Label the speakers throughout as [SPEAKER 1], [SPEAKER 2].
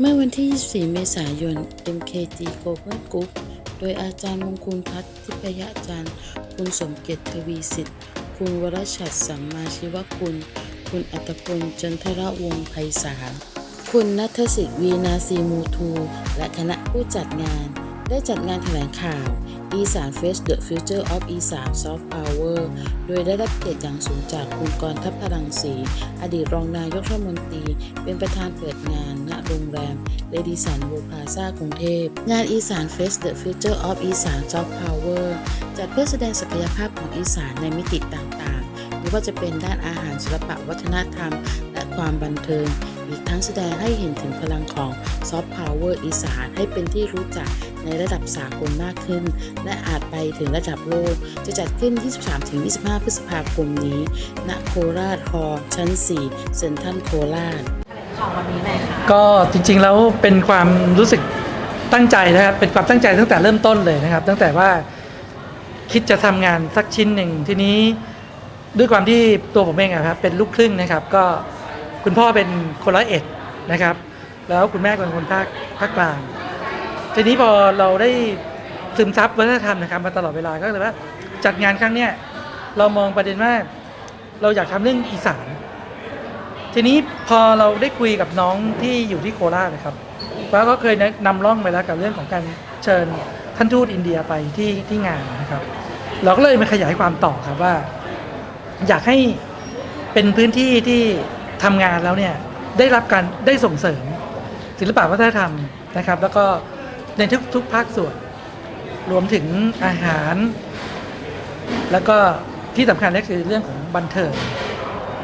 [SPEAKER 1] เมื่อวันที่ 24 เมษายน MKT Global Group โดยอาจารย์มงคลพัฒน์ทิพยาจารย์ คุณสมเกียรติทวีสิทธิ์ คุณวรชัดสัมมาชีวคุณ คุณอัตพลจันทรวงไพศาล คุณนัทสิทธิ์วีนาซีมูทู และคณะผู้จัดงาน ได้จัดงานแถลงข่าว อีสานเฟส The Future of อีสาน Soft Power โดยได้รับเกียรติอย่างสูงจากคุณกรทัพพลังศรีอดีตรองนายกรัฐมนตรี เป็นประธานเปิดงานณโรงแรมเลดิสันวูพาซากรุงเทพ งานอีสานเฟส The Future of อีสาน Soft Power จัดเพื่อแสดงศักยภาพของอีสานในมิติต่างๆ ไม่ว่าจะเป็นด้านอาหารศิลปะวัฒนธรรม และความบันเทิง อีกทั้งแสดงให้เห็นถึงพลังของซอฟต์พาวเวอร์อีสานให้เป็นที่รู้จักในระดับสากลมากขึ้น และอาจไปถึงระดับโลก จะจัดขึ้น 23-25 พฤษภาคมนี้ ณ โคราชฮอลล์ชั้น 4 เซ็นทรัลโคราช
[SPEAKER 2] ข่าววันนี้หน่อยค่ะ
[SPEAKER 3] ก็จริงๆแล้วเป็นความรู้สึกตั้งใจนะครับ เป็นความตั้งใจตั้งแต่เริ่มต้นเลยนะครับ ตั้งแต่ว่าคิดจะทำงานสักชิ้นหนึ่งทีนี้ด้วยความที่ตัวผมเองอะครับเป็นลูกครึ่งนะครับก็ คุณพ่อเป็นคนร้อยเอ็ดนะครับ แล้วคุณแม่เป็นคนภาคภาคกลาง ทีนี้พอเราได้ซึมซับวัฒนธรรมนะครับมาตลอดเวลาก็เลยว่าจัดงานครั้งเนี้ยเรามองประเด็นว่าเราอยากทำเรื่องอีสาน ทีนี้พอเราได้คุยกับน้องที่อยู่ที่โคราชนะครับว่าก็เคยนะนำร่องไปแล้วกับเรื่องของการเชิญท่านทูตอินเดียไปที่ที่งานนะครับ เราก็เลยมาขยายความต่อครับว่า อยากให้เป็นพื้นที่ที่ ทำงานแล้วเนี่ยได้รับการได้ส่งเสริม ศิลปะวัฒนธรรมนะครับ แล้วก็ในทุกทุกภาคส่วน รวมถึงอาหาร แล้วก็ที่สำคัญก็คือเรื่องของบันเทิง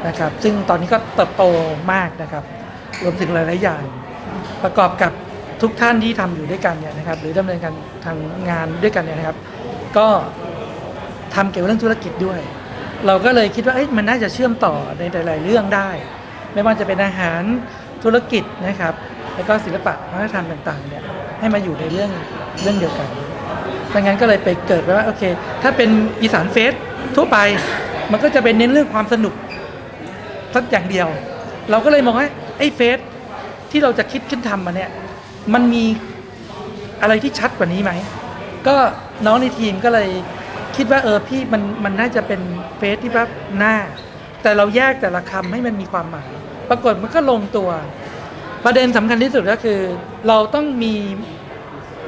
[SPEAKER 3] นะครับ ซึ่งตอนนี้ก็เติบโตมากนะครับ รวมถึงหลาย ๆ อย่าง ประกอบกับทุกท่านที่ทำอยู่ด้วยกันเนี่ยนะครับ หรือดำเนินการทางงานด้วยกันเนี่ยนะครับ ก็ทำเกี่ยวกับเรื่องธุรกิจด้วย เราก็เลยคิดว่าเอ๊ะมันน่าจะเชื่อมต่อในหลาย ๆ เรื่องได้ ไม่ว่าจะเป็นอาหารธุรกิจนะครับ แล้วก็ศิลปะวัฒนธรรมต่างๆเนี่ยให้มาอยู่ในเรื่องเรื่องเดียวกันดังนั้นก็เลยไปเกิดไปว่าโอเค ถ้าเป็นอีสานเฟสทั่วไปมันก็จะเป็นเน้นเรื่องความสนุกสักอย่างเดียว เราก็เลยมองว่าไอ้เฟสที่เราจะคิดขึ้นทำมาเนี่ยมันมีอะไรที่ชัดกว่านี้ไหม ก็น้องในทีมก็เลยคิดว่าเออพี่มันมันน่าจะเป็นเฟสที่แบบหน้า แต่เราแยกแต่ละคำให้มันมีความหมาย ปรากฏมันก็ลงตัว ประเด็นสำคัญที่สุดก็คือ เราต้องมี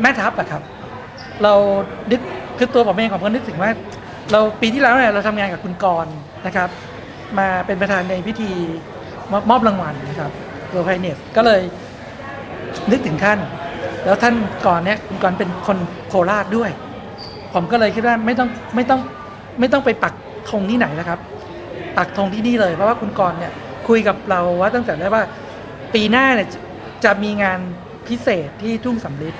[SPEAKER 3] แม่ทัพอะครับ เรานึกคือตัวผมเองของผมนึกถึงว่า เราปีที่แล้วเนี่ยเราทำงานกับคุณกรนะครับ มาเป็นประธานในพิธีมอบรางวัลนะครับตัวไพเน็ตก็เลยนึกถึงท่าน แล้วท่านก่อนเนี่ยคุณกรเป็นคนโคราชด้วย ผมก็เลยคิดว่าไม่ต้องไม่ต้องไม่ต้องไปปักธงที่ไหนนะครับ ปักธงที่นี่เลยเพราะว่าคุณกรเนี่ย คุยกับเราว่าตั้งแต่แรกว่าปีหน้าเนี่ยจะมีงานพิเศษที่ทุ่งสำลิด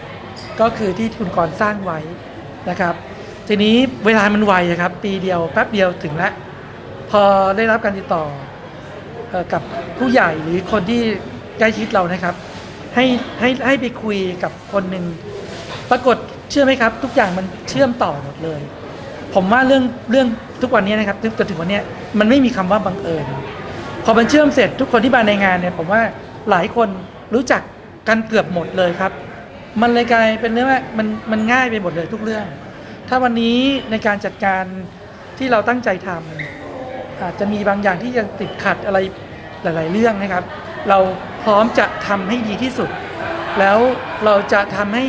[SPEAKER 3] ก็คือที่คุณกรสร้างไว้นะครับ ทีนี้เวลามันไวอะครับ ปีเดียวแป๊บเดียวถึงแล้วพอได้รับการติดต่ออกับผู้ใหญ่หรือคนที่ใกล้ชิดเรานะครับ ให้ให้ให้ไปคุยกับคนหนึ่งปรากฏเชื่อไหมครับ ทุกอย่างมันเชื่อมต่อหมดเลย ผมว่าเรื่องเรื่องทุกวันนี้นะครับจนถึงวันนี้มันไม่มีคำว่าบังเอิญ พอมันเชื่อมเสร็จทุกคนที่มาในงานเนี่ยผมว่าหลายคนรู้จักกันเกือบหมดเลยครับ มันเลยกลายเป็นเรื่องว่ามันมันง่ายไปหมดเลยทุกเรื่อง ถ้าวันนี้ในการจัดการที่เราตั้งใจทำอาจจะมีบางอย่างที่ยังติดขัดอะไรหลาย ๆ เรื่องนะครับ เราพร้อมจะทำให้ดีที่สุด แล้วเราจะทำให้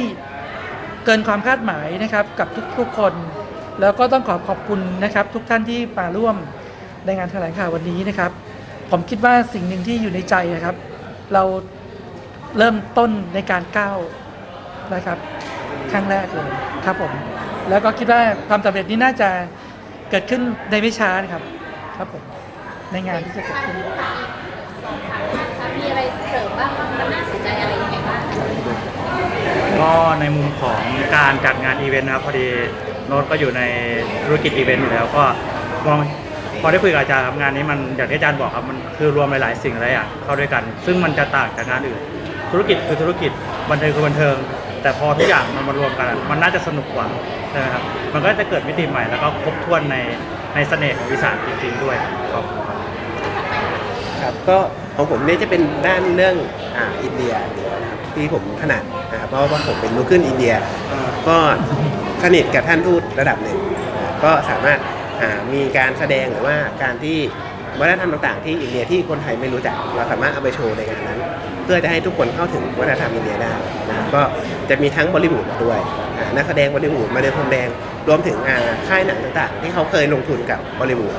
[SPEAKER 3] เกินความคาดหมายนะครับกับทุก ๆ คน แล้วก็ต้องขอขอบคุณนะครับ ทุกท่านที่มาร่วมในงานแถลงข่าววันนี้นะครับ ผมคิดว่าสิ่งหนึ่งที่อยู่ในใจนะครับ เราเริ่มต้นในการก้าวนะครับครั้งแรกเลยครับผม แล้วก็คิดว่าความสำเร็จนี้น่าจะเกิดขึ้นในไม่ช้านะครับ ครับผมในงานที่จะเกิดขึ้น
[SPEAKER 2] มีอะไรเสริมบ้างมันน่าสนใจอะไรยังไงบ้าง
[SPEAKER 4] ก็ในมุมของการจัดงานอีเวนต์นะครับพอดีโน้ตก็อยู่ในธุรกิจอีเวนต์อยู่แล้วก็มอง พอได้คุยกับอาจารย์ครับงานนี้มันอย่างที่อาจารย์บอกครับมันคือรวมหลายๆสิ่งหลายอย่างเข้าด้วยกัน ซึ่งมันจะต่างจากงานอื่น ธุรกิจคือธุรกิจบันเทิงคือบันเทิง แต่พอทุกอย่างมันมารวมกันอะมันน่าจะสนุกกว่าใช่ไหมครับมันก็จะเกิดมิติใหม่แล้วก็ครบถ้วนในในเสน่ห์ของอีสานจริงๆด้วยครับ
[SPEAKER 5] ครับก็ของผมเนี่ยจะเป็นด้านเรื่องอ่าอินเดียนะครับจที่ผมถนัดนะครับเพราะว่าผมเป็นลูกครึ่งอินเดีย ก็สนิทกับท่านทูตระดับหนึ่งนะก็สามารถอ่า มีการแสดงหรือว่าการที่วัฒนธรรมต่างๆที่อินเดียที่คนไทยไม่รู้จัก เราสามารถเอาไปโชว์ในงานนั้น เพื่อจะให้ทุกคนเข้าถึงวัฒนธรรมอินเดียได้นะครับก็จะมีทั้งบอลิวูดมาด้วยอ่านักแสดงบอลิวูดมาเดินพรมแดงรวมถึงอ่าค่ายหนังต่างๆ ที่เขาเคยลงทุนกับบอลิวูด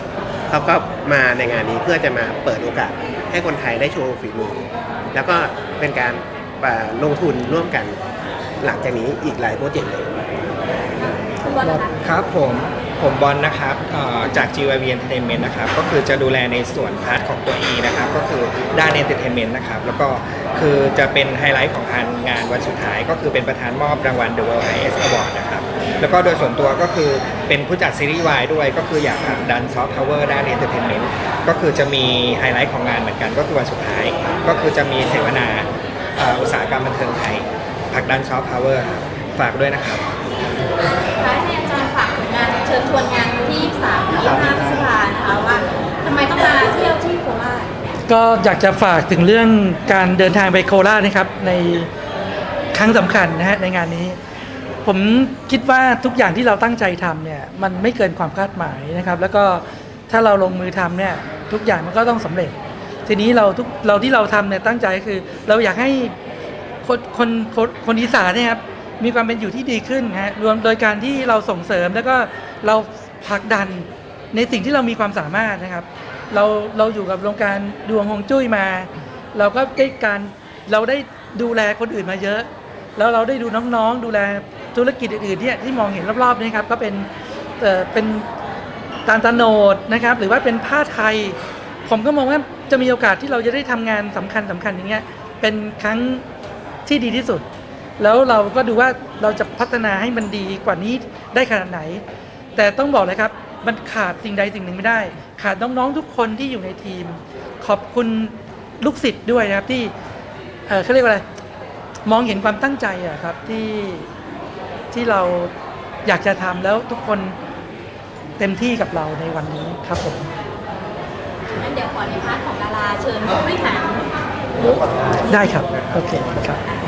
[SPEAKER 5] เขาก็มาในงานนี้เพื่อจะมาเปิดโอกาสให้คนไทยได้โชว์ฝีมือ แล้วก็เป็นการอ่าลงทุนร่วมกันหลังจากนี้อีกหลายโปรเจกต์เลย
[SPEAKER 2] คุณบอลนะคะ
[SPEAKER 6] ครับผม ผมบอลนะครับจาก GYV Entertainment นะครับ ก็คือจะดูแลในส่วนพาร์ทของตัว E นะครับ ก็คือด้าน Entertainment นะครับ แล้วก็คือจะเป็นไฮไลท์ของงานงานวันสุดท้าย ก็คือเป็นประธานมอบรางวัล The World Highest Award นะครับ แล้วก็โดยส่วนตัวก็คือเป็นผู้จัดซีรีส์วายด้วย ก็คืออยากผลักดันซอฟต์พาวเวอร์ด้าน Entertainment ก็คือจะมีไฮไลท์ของงานเหมือนกันก็คือวันสุดท้าย ก็คือจะมีเสวนาอุตสาหกรรมบันเทิงไทยผลักดันซอฟต์พาวเวอร์ฝากด้วยนะครับ
[SPEAKER 3] ก็อยากจะฝากถึงเรื่องการเดินทางไปโคราชนะครับ ในครั้งสำคัญนะฮะในงานนี้ ผมคิดว่าทุกอย่างที่เราตั้งใจทำเนี่ยมันไม่เกินความคาดหมายนะครับ แล้วก็ถ้าเราลงมือทำเนี่ยทุกอย่างมันก็ต้องสำเร็จ ทีนี้เราทุกเราที่เราทำเนี่ยตั้งใจก็คือ เราอยากให้คนคนคนคนอีสานเนี่ยครับมีความเป็นอยู่ที่ดีขึ้นนะฮะรวมโดยการที่เราส่งเสริมแล้วก็เราผลักดันในสิ่งที่เรามีความสามารถนะครับ เราเราอยู่กับโรงการดวงฮวงจุ้ยมา เราก็ได้การเราได้ดูแลคนอื่นมาเยอะ แล้วเราได้ดูน้องๆ ดูแลธุรกิจอื่นๆเนี่ยที่มองเห็นรอบๆนี่ครับก็เป็นเอ่อเป็นตาลตะโนดนะครับ หรือว่าเป็นผ้าไทย ผมก็มองว่าจะมีโอกาสที่เราจะได้ทำงานสำคัญสำคัญอย่างเงี้ยเป็นครั้งที่ดีที่สุด แล้วเราก็ดูว่าเราจะพัฒนาให้มันดีกว่านี้ได้ขนาดไหน แต่ต้องบอกเลยครับ มันขาดสิ่งใดสิ่งหนึ่งไม่ได้ ขาดน้องๆทุกคนที่อยู่ในทีม ขอบคุณลูกศิษย์ด้วยนะครับที่เอ่อเขาเรียกว่าอะไรมองเห็นความตั้งใจอะครับที่ที่เราอยากจะทำแล้วทุกคนเต็มที่กับเราในวันนี้ครับผม
[SPEAKER 2] งั้นเดี๋ยวขอในพาร์ทของดาราเชิญผู้บริหารบุ๊ก
[SPEAKER 3] ได้ครับ โอเคครับ